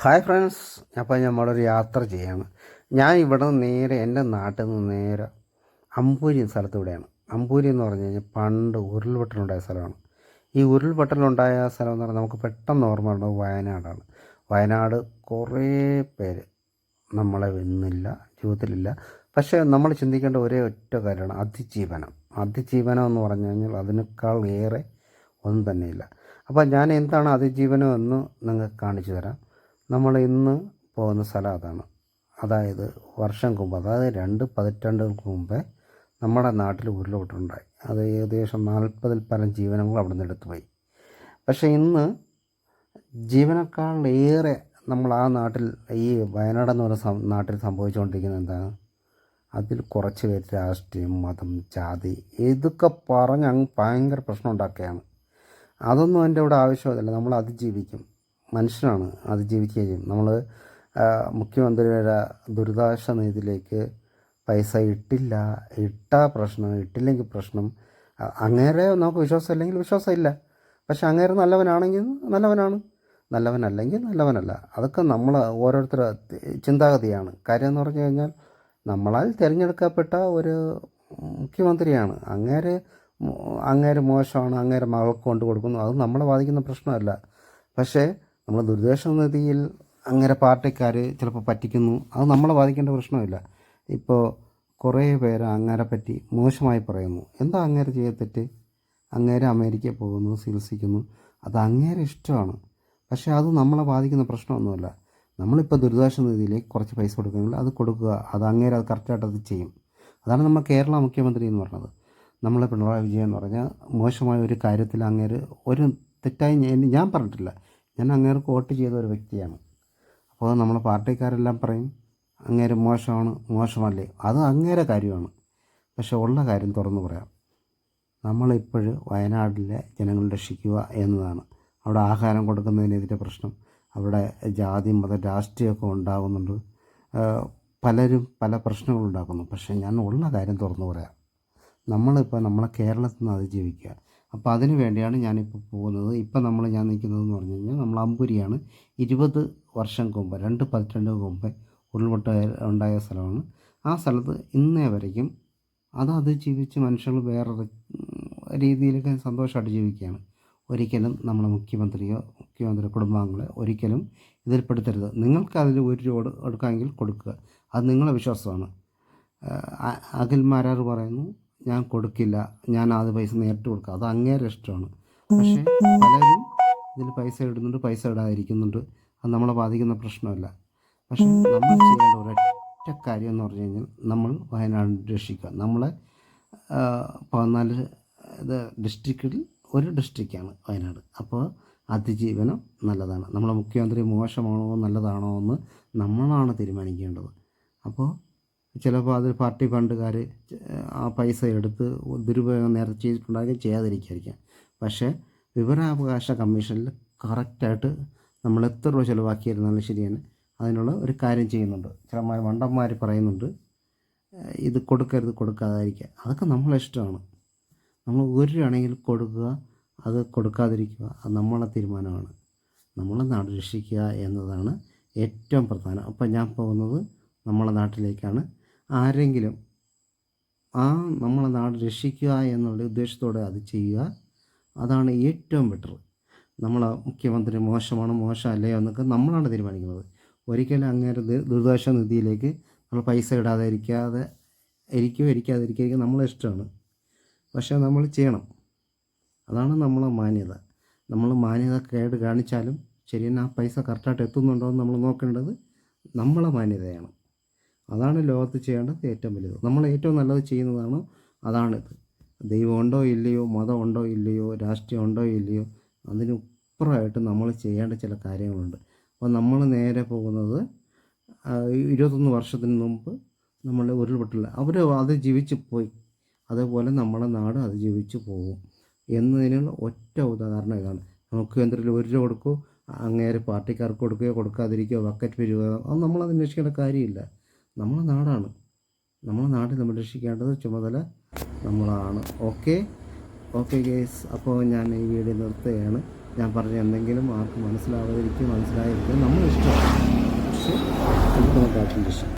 Hi friends അപ്പോൾ നമ്മളൊരു യാത്ര ചെയ്യാണ്. ഞാൻ ഇവിടെ നിന്ന് നേരെ എന്റെ നാട്ടിൽ നിന്ന് നേരെ അമ്പൂരി സ്ഥലത്ത് ഇവിടെയാണ്. അമ്പൂരി എന്ന് പറഞ്ഞു കഴിഞ്ഞാൽ പണ്ട് ഉരുൾപൊട്ടലുണ്ടായ സ്ഥലമാണ്. ഈ ഉരുൾപൊട്ടലുണ്ടായ സ്ഥലം എന്ന് പറഞ്ഞാൽ നമുക്ക് പെട്ടെന്ന് ഓർമ്മ ഉള്ളത് വയനാടാണ്. വയനാട് കുറേ പേര് നമ്മളെ വന്നില്ല ജീവിതത്തിലില്ല. പക്ഷേ നമ്മൾ ചിന്തിക്കേണ്ട ഒരേ ഒറ്റ കാര്യമാണ് അതിജീവനം. അതിജീവനം എന്ന് പറഞ്ഞു കഴിഞ്ഞാൽ അതിനേക്കാൾ ഏറെ ഒന്നും തന്നെയില്ല. അപ്പോൾ ഞാൻ എന്താണ് അതിജീവനം എന്ന് നിങ്ങൾക്ക് കാണിച്ചു തരാം. നമ്മൾ ഇന്ന് പോകുന്ന സ്ഥലം അതാണ്. അതായത് വർഷം മുമ്പ് അതായത് രണ്ട് പതിറ്റാണ്ടുകൾക്ക് മുമ്പേ നമ്മുടെ നാട്ടിൽ ഉരുളോട്ടുണ്ടായി അത് ഏകദേശം നാൽപ്പതിൽ പരം ജീവനങ്ങൾ അവിടെ നിന്ന് എടുത്തുപോയി പക്ഷേ ഇന്ന് ജീവനക്കാളിലേറെ നമ്മൾ ആ നാട്ടിൽ ഈ വയനാട് എന്ന് പറയുന്ന നാട്ടിൽ സംഭവിച്ചുകൊണ്ടിരിക്കുന്നത് എന്താണ്? അതിൽ കുറച്ച് പേര് രാഷ്ട്രീയം മതം ജാതി ഇതൊക്കെ പറഞ്ഞ് അങ്ങ് ഭയങ്കര പ്രശ്നം ഉണ്ടാക്കുകയാണ്. അതൊന്നും എന്റെ ഇവിടെ ആവശ്യമില്ല. നമ്മൾ അതിജീവിക്കും. മനുഷ്യനാണ് അതിജീവിക്കുകയും ചെയ്യും. നമ്മൾ മുഖ്യമന്ത്രിയുടെ ദുരിതാശ്വാസ നിധിയിലേക്ക് പൈസ ഇട്ടില്ല ഇട്ടാ പ്രശ്നം ഇട്ടില്ലെങ്കിൽ പ്രശ്നം അങ്ങേരെ നമുക്ക് വിശ്വാസം ഇല്ലെങ്കിൽ വിശ്വാസമില്ല പക്ഷെ അങ്ങേരെ നല്ലവനാണെങ്കിൽ നല്ലവനാണ്. നല്ലവനല്ലെങ്കിൽ നല്ലവനല്ല. അതൊക്കെ നമ്മൾ ഓരോരുത്തർ ചിന്താഗതിയാണ്. കാര്യം എന്ന് പറഞ്ഞു കഴിഞ്ഞാൽ നമ്മളാൽ തിരഞ്ഞെടുക്കപ്പെട്ട ഒരു മുഖ്യമന്ത്രിയാണ്. അങ്ങേര് അങ്ങേര് മോശമാണ് അങ്ങേരെ മകൾക്ക് കൊണ്ട് കൊടുക്കുന്നു. അത് നമ്മളെ ബാധിക്കുന്ന പ്രശ്നമല്ല. പക്ഷേ നമ്മൾ ദുരിതാശ്വാസ നിധിയിൽ അങ്ങനെ പാർട്ടിക്കാർ ചിലപ്പോൾ പറ്റിക്കുന്നു. അത് നമ്മളെ ബാധിക്കേണ്ട പ്രശ്നമില്ല. ഇപ്പോൾ കുറേ പേര് അങ്ങേരെ പറ്റി മോശമായി പറയുന്നു. എന്താ അങ്ങേരെ ചെയ്യത്തെറ്റ് അങ്ങേരെ അമേരിക്കയിൽ പോകുന്നു ചികിത്സിക്കുന്നു. അത് അങ്ങേരെ ഇഷ്ടമാണ്. പക്ഷേ അത് നമ്മളെ ബാധിക്കുന്ന പ്രശ്നമൊന്നുമല്ല. നമ്മളിപ്പോൾ ദുരിതാശ്വാസ നിധിയിലേക്ക് കുറച്ച് പൈസ കൊടുക്കുമെങ്കിൽ അത് കൊടുക്കുക. അത് അങ്ങേരെ അത് കറക്റ്റായിട്ട് അത് ചെയ്യും. അതാണ് നമ്മൾ കേരള മുഖ്യമന്ത്രി എന്ന് പറഞ്ഞത്. നമ്മളെ പിണറായി വിജയൻ എന്ന് പറഞ്ഞാൽ മോശമായ ഒരു കാര്യത്തിൽ അങ്ങേര് ഒരു തെറ്റായി ഞാൻ പറഞ്ഞിട്ടില്ല. ഞാൻ അങ്ങേർക്ക് വോട്ട് ചെയ്ത ഒരു വ്യക്തിയാണ്. അപ്പോൾ നമ്മളെ പാർട്ടിക്കാരെല്ലാം പറയും അങ്ങേര് മോശമാണ് മോശമല്ലേ? അത് അങ്ങേരെ കാര്യമാണ്. പക്ഷെ ഉള്ള കാര്യം തുറന്നു പറയാം. നമ്മളിപ്പോൾ വയനാട്ടിലെ ജനങ്ങൾ രക്ഷിക്കുക എന്നതാണ്. അവിടെ ആഹാരം കൊടുക്കുന്നതിനെതിരെ പ്രശ്നം. അവിടെ ജാതി മത രാഷ്ട്രീയമൊക്കെ ഉണ്ടാകുന്നുണ്ട്. പലരും പല പ്രശ്നങ്ങളുണ്ടാക്കുന്നു. പക്ഷേ ഞാൻ ഉള്ള കാര്യം തുറന്നു പറയാം. നമ്മളിപ്പോൾ നമ്മളെ കേരളത്തിൽ നിന്ന് അതിജീവിക്കുക. അപ്പോൾ അതിന് വേണ്ടിയാണ് ഞാനിപ്പോൾ പോകുന്നത്. ഇപ്പം നമ്മൾ ഞാൻ നിൽക്കുന്നതെന്ന് പറഞ്ഞു കഴിഞ്ഞാൽ നമ്മൾ അമ്പൂരിയാണ്. ഇരുപത് വർഷം മുമ്പ് രണ്ട് പതിറ്റാണ്ട് മുമ്പ് ഉരുൾപൊട്ട ഉണ്ടായ സ്ഥലമാണ്. ആ സ്ഥലത്ത് ഇന്നേ വരയ്ക്കും. അത് ജീവിച്ച് മനുഷ്യർ വേറെ രീതിയിലൊക്കെ സന്തോഷമായിട്ട് ജീവിക്കുകയാണ്. ഒരിക്കലും നമ്മളെ മുഖ്യമന്ത്രിയോ മുഖ്യമന്ത്രി കുടുംബാംഗങ്ങളെ ഒരിക്കലും ഇതിൽപ്പെടുത്തരുത് നിങ്ങൾക്ക് അതിൽ ഒരു രൂപ എടുക്കാമെങ്കിൽ കൊടുക്കുക. അത് നിങ്ങളെ വിശ്വാസമാണ്. അഖിൽ മാരാർ പറയുന്നു ഞാൻ കൊടുക്കില്ല ഞാൻ അത് പൈസ നേരിട്ട് കൊടുക്കുക അത് അങ്ങേരെ ഇഷ്ടമാണ്. പക്ഷേ പലരും ഇതിൽ പൈസ ഇടുന്നുണ്ട് പൈസ ഇടാതിരിക്കുന്നുണ്ട്. അത് നമ്മളെ ബാധിക്കുന്ന പ്രശ്നമല്ല. പക്ഷേ നമ്മൾ ചെയ്യേണ്ട ഒരൊറ്റ കാര്യം എന്ന് പറഞ്ഞു കഴിഞ്ഞാൽ നമ്മൾ വയനാട് രക്ഷിക്കുക. നമ്മളെ പതിനാല് ഇത് ഡിസ്ട്രിക്റ്റിൽ ഒരു ഡിസ്ട്രിക്റ്റാണ് വയനാട്. അപ്പോൾ അതിജീവനം നല്ലതാണ്. നമ്മളെ മുഖ്യമന്ത്രി മോശമാണോ നല്ലതാണോ എന്ന് നമ്മളാണ് തീരുമാനിക്കേണ്ടത്. അപ്പോൾ ചിലപ്പോൾ അത് പാർട്ടി ഫണ്ടുകാർ ആ പൈസ എടുത്ത് ദുരുപയോഗം നേരെ ചെയ്തിട്ടുണ്ടാകും ചെയ്യാതിരിക്കാതിരിക്കാം പക്ഷേ വിവരാവകാശ കമ്മീഷനിൽ കറക്റ്റായിട്ട് നമ്മൾ എത്ര രൂപ ചിലവാക്കിയിരുന്നാലും ശരിയാണ് അതിനുള്ള ഒരു കാര്യം ചെയ്യുന്നുണ്ട്. ചില വണ്ടന്മാർ പറയുന്നുണ്ട് ഇത് കൊടുക്കരുത് കൊടുക്കാതായിരിക്കുക അതൊക്കെ നമ്മളെ ഇഷ്ടമാണ്. നമ്മൾ ഒരു ആണെങ്കിൽ കൊടുക്കുക അത് കൊടുക്കാതിരിക്കുക അത് നമ്മളെ തീരുമാനമാണ്. നമ്മളെ നാട് രക്ഷിക്കുക എന്നതാണ് ഏറ്റവും പ്രധാനം. അപ്പം ഞാൻ പോകുന്നത് നമ്മളെ നാട്ടിലേക്കാണ്. ആരെങ്കിലും ആ നമ്മളെ നാട് രക്ഷിക്കുക എന്നുള്ള ഉദ്ദേശത്തോടെ അത് ചെയ്യുക അതാണ് ഏറ്റവും ബെറ്റർ നമ്മളെ മുഖ്യമന്ത്രി മോശമാണ് അല്ലയോ എന്നൊക്കെ നമ്മളാണ് തീരുമാനിക്കുന്നത്. ഒരിക്കലും അങ്ങനെ ദുരിതാശ്വാസ നിധിയിലേക്ക് നമ്മൾ പൈസ ഇടാതെ ഇരിക്കാതെ ഇരിക്കുകയോ ഇരിക്കാതിരിക്കുകയോ നമ്മളെ ഇഷ്ടമാണ്. പക്ഷേ നമ്മൾ ചെയ്യണം. അതാണ് നമ്മളെ മാന്യത. നമ്മൾ മാന്യത കേട് കാണിച്ചാലും ശരി തന്നെ ആ പൈസ കറക്റ്റായിട്ട് എത്തുന്നുണ്ടോ എന്ന് നമ്മൾ നോക്കേണ്ടത് നമ്മളെ മാന്യതയാണ്. അതാണ് ലോകത്ത് ചെയ്യേണ്ടത് ഏറ്റവും വലുത് നമ്മൾ ഏറ്റവും നല്ലത് ചെയ്യുന്നതാണ് അതാണിത് ദൈവം ഉണ്ടോ ഇല്ലയോ മതം ഉണ്ടോ ഇല്ലയോ രാഷ്ട്രീയം ഉണ്ടോ ഇല്ലയോ അതിനുപ്പുറമായിട്ട് നമ്മൾ ചെയ്യേണ്ട ചില കാര്യങ്ങളുണ്ട്. അപ്പോൾ നമ്മൾ നേരെ പോകുന്നത് ഇരുപത്തൊന്ന് വർഷത്തിന് മുമ്പ് നമ്മൾ ഉരുൾപൊട്ടില്ല അവർ അത് ജീവിച്ചു പോയി. അതേപോലെ നമ്മുടെ നാട് അത് ജീവിച്ച് പോകും. എന്നതിനുള്ള ഒറ്റ ഉദാഹരണം ഇതാണ്. മുഖ്യമന്ത്രിയിൽ ഒരു രൂപ കൊടുക്കൂ അങ്ങേരെ പാർട്ടിക്കാർക്ക് കൊടുക്കുകയോ കൊടുക്കാതിരിക്കുകയോ വക്കറ്റ് പിരിവുകയോ അത് നമ്മളത് അന്വേഷിക്കേണ്ട കാര്യമില്ല. നമ്മളെ നാടാണ്. നമ്മളെ നാട് സംരക്ഷിക്കേണ്ടത് രക്ഷിക്കേണ്ടത് ചുമതല നമ്മളാണ്. ഓക്കെ ഓക്കെ ഗേസ് അപ്പോൾ ഞാൻ ഈ വീഡിയോ നിർത്തുകയാണ്. ഞാൻ പറഞ്ഞ എന്തെങ്കിലും ആർക്ക് മനസ്സിലാവാതിരിക്കും മനസ്സിലായിരിക്കും. നമ്മളിഷ്ടമാണ് പക്ഷേ നമുക്ക് കാട്ടിന്റെ ഇഷ്ടം.